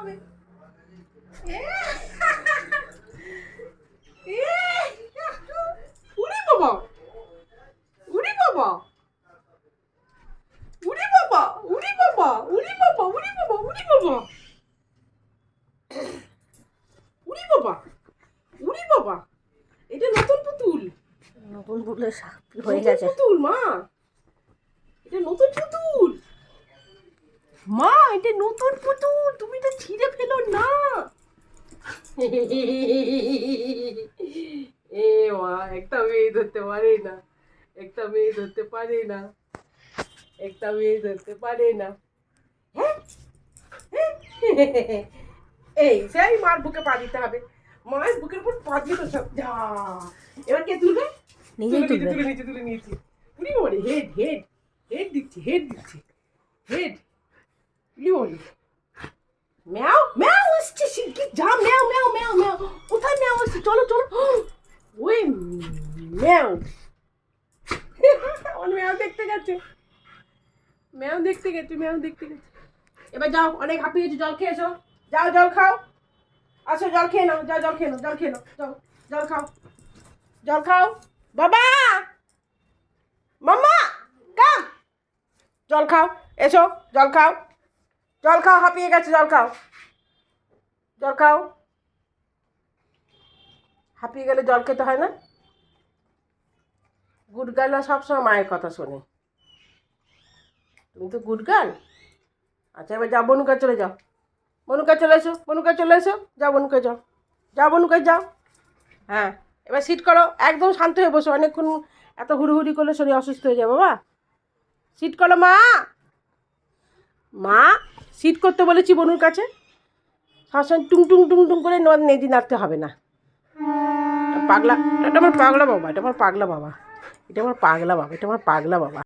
হবে। উরি বাবা! উরি বাবা! উরি বাবা! উরি বাবা! উরি বাবা! উরি বাবা! উরি বাবা! উরি বাবা! উরি বাবা! এটা নতুন পুতুল। নতুন পুতুলের হয়ে গেছে। পুতুল মা! এটা নতুন পুতুল। মা এটা নতুন পুতুল। তুমি তো এ মা একটা মেয়ে ধরতে পারে না একটা মেয়ে ধরতে পারে না একটা মেয়ে ধরতে পারে না? এই সেই মার বুকে পা দিতে হবে মায়ের বুকের উপর পা দিয়ে তো সব যা এবার কে তুলবে নিজেই তুলে তুলবে তুলে নিয়েছি তুলে নিয়েছি বলে হেড হেড হেড দিচ্ছি হেড দিচ্ছি হেড উনি বলে ম্যাও ম্যাও আসছে শিগগির যা ম্যাও ম্যাও ম্যাও ম্যাও কোথায় ম্যাও আসছে চলো চলো। ওই ম্যাও আমার ম্যাও দেখতে গেছে। ম্যাও দেখতে গেছে ম্যাও দেখতে গেছে। এবার যাও, অনেক হাঁপিয়ে গেছো জল খেয়েছো? যাও, জল খাও। আসো, জল খেয়ে নাও। যাও, জল খেয়ে নাও, জল খেয়ে নাও। যাও, জল খাও। জল খাও। বাবা! মাম্মা! কাম! জল খাও। এসো, জল খাও। জল খাও, হাঁপিয়ে গেছে, জল খাও। জল খাও। হাঁপিয়ে গেলে জল খেতে হয় না। গুড গার্লরা সবসময় মায়ের কথা শোনে। তুমি তো গুড গার্ল আচ্ছা এবার যাও, বনুকা চলে যাও। বনুকা চলে এসো, বনুকা চলে এসো। যাও, বনুকা যাও। যাও, বনুকা যাও। হ্যাঁ এবার সিট করো। একদম শান্ত হয়ে বসো। অনেকক্ষণ এত হুড়ুহুড়ি করলে শরীর অসুস্থ হয়ে যাবে, বাবা। সিট করো, মা। মা, সিট করতে বলেছি বনুর কাছে। সবসময় টুং টুং টুং টুং করে নদ নেদি নাড়তে হবে না। পাগলা, এটা আমার পাগলা বাবা, এটা আমার পাগলা বাবা, এটা আমার পাগলা বাবা, এটা আমার পাগলা বাবা।